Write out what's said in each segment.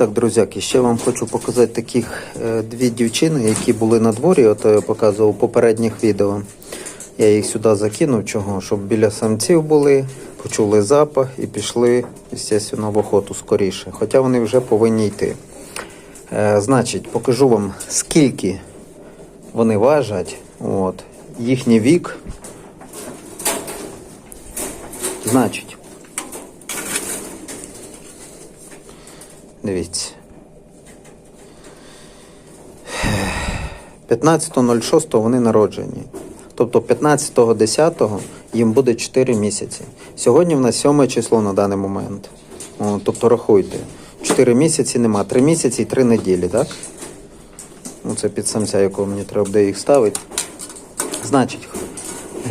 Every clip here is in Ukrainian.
Так, друзяки, ще вам хочу показати таких е, дві дівчини, які були на дворі, от я показував у попередніх відео. Я їх сюди закинув, чого? Щоб біля самців були, почули запах і пішли, звісно, в охоту скоріше. Хоча вони вже повинні йти. Е, значить, покажу вам, скільки вони важать, от, їхній вік. Значить, дивіться. 15.06 вони народжені. Тобто 15.10 їм буде 4 місяці. Сьогодні в нас 7 число на даний момент. О, тобто рахуйте. 4 місяці нема. 3 місяці і 3 неділі, так? Ну, це під самця, якого мені треба буде їх ставити. Значить,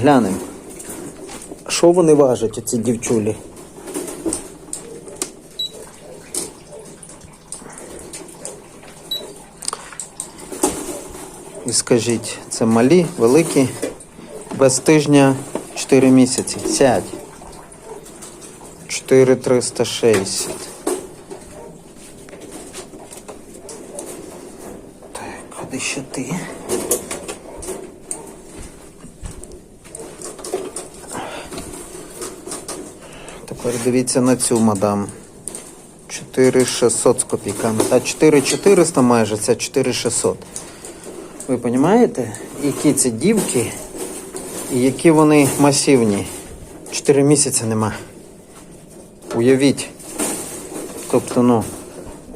глянемо. Що вони важать, оці дівчулі? І скажіть, це малі, великі, без тижня 4 місяці. Сядь. 4360. Так, куди ще ти? Тепер дивіться на цю мадам. 4600 з копійками. Та 4400 майже, це 4600. Ви розумієте, які це дівки і які вони масивні. Чотири місяці нема. Уявіть. Тобто, ну,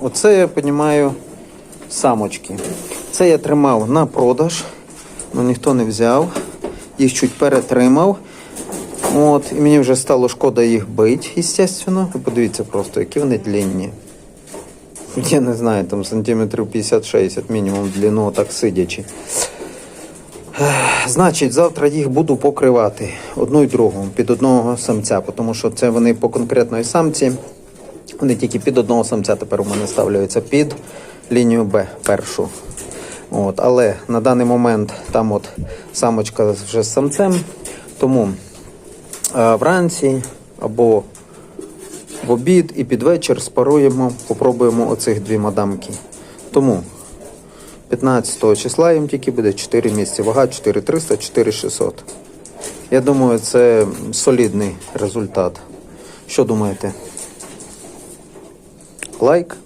оце я розумію самочки. Це я тримав на продаж, але ніхто не взяв. Їх чуть перетримав. От, і мені вже стало шкода їх бити, звісно. Ви подивіться просто, які вони длинні. Я не знаю, там сантиметрів 50-60 мінімум длину, так сидячи. Значить, завтра їх буду покривати одну і другу під одного самця, тому що це вони по конкретної самці. Вони тільки під одного самця тепер у мене ставляються під лінію Б першу. От, але на даний момент там от самочка вже з самцем. Тому е, вранці або в обід і під вечір спаруємо, попробуємо оцих дві мадамки. Тому 15 числа їм тільки буде 4 місяці. Вага 4300, 4600. Я думаю, це солідний результат. Що думаєте? Лайк?